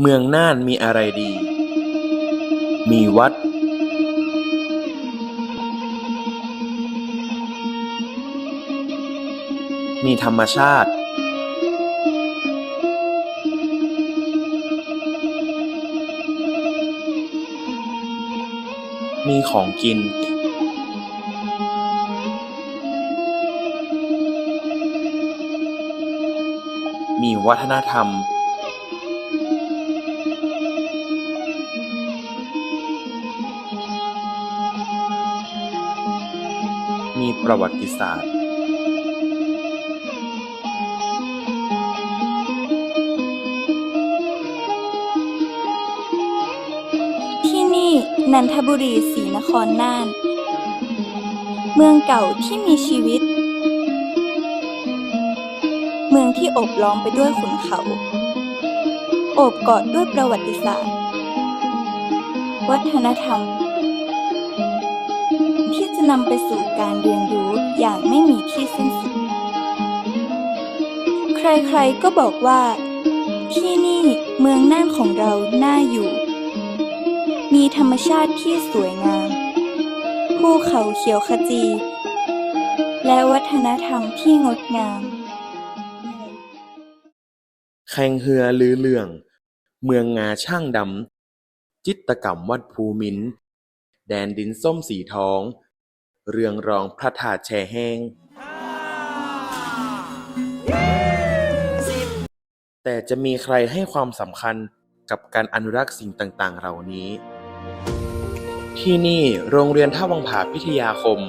เมืองน่านมีอะไรดี มีวัดมีธรรมชาติ มีของกิน มีวัฒนธรรม ประวัติศาสตร์ที่นี่นันทบุรีศรีนครน่าน เมืองเก่าที่มีชีวิต เมืองที่โอบล้อมไปด้วยขุนเขา โอบกอดด้วยประวัติศาสตร์ วัฒนธรรม ที่จะนำไปสู่การเรียนรู้อย่างไม่มีที่สิ้นสุด ใครๆก็บอกว่า ที่นี่เมืองน่านของเราน่าอยู่ มีธรรมชาติที่สวยงาม ภูเขาเขียวขจี และวัฒนธรรมที่งดงาม แข่งเหือลือเรื่อง เมืองงาช่างดำจิตรกรรมวัดภูมิน แดนดินส้มสีทอง เรืองรองพระธาตุแช่แห้ง แต่จะมีใครให้ความสำคัญกับการอนุรักษ์สิ่งต่างๆ เหล่านี้ ที่นี่โรงเรียนท่าวังผาพิทยาคม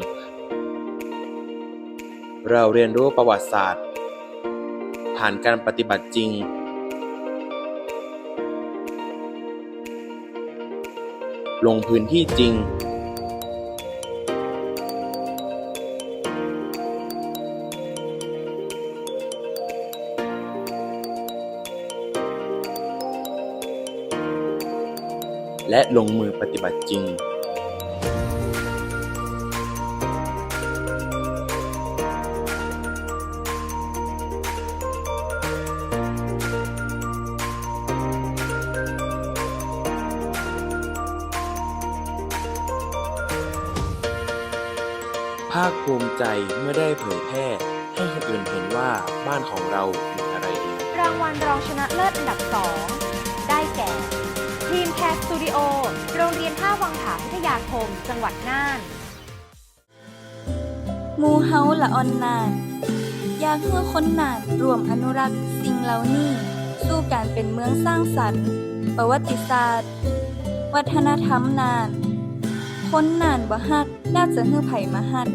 เราเรียนรู้ประวัติศาสตร์ ผ่านการปฏิบัติจริง ลงพื้นที่จริงและลงมือปฏิบัติจริง ภาคภูมิใจเมื่อได้เผยแพร่ให้คนอื่นเห็นว่าบ้านของเรามีอะไรดี รางวัลรองชนะเลิศอันดับ 2 ได้แก่ ทีมแคสตูดิโอ โรงเรียนท่าวังผาพิทยาคม จังหวัดน่านหมูเฮาละออนนาน อยากให้คนนานรวมอนุรักษ์สิ่งเหล่านี้ สู่การเป็นเมืองสร้างสรรค์ ประวัติศาสตร์ วัฒนธรรมนาน คนนานบ่ฮักน่าจะเฮือไผมาฮัก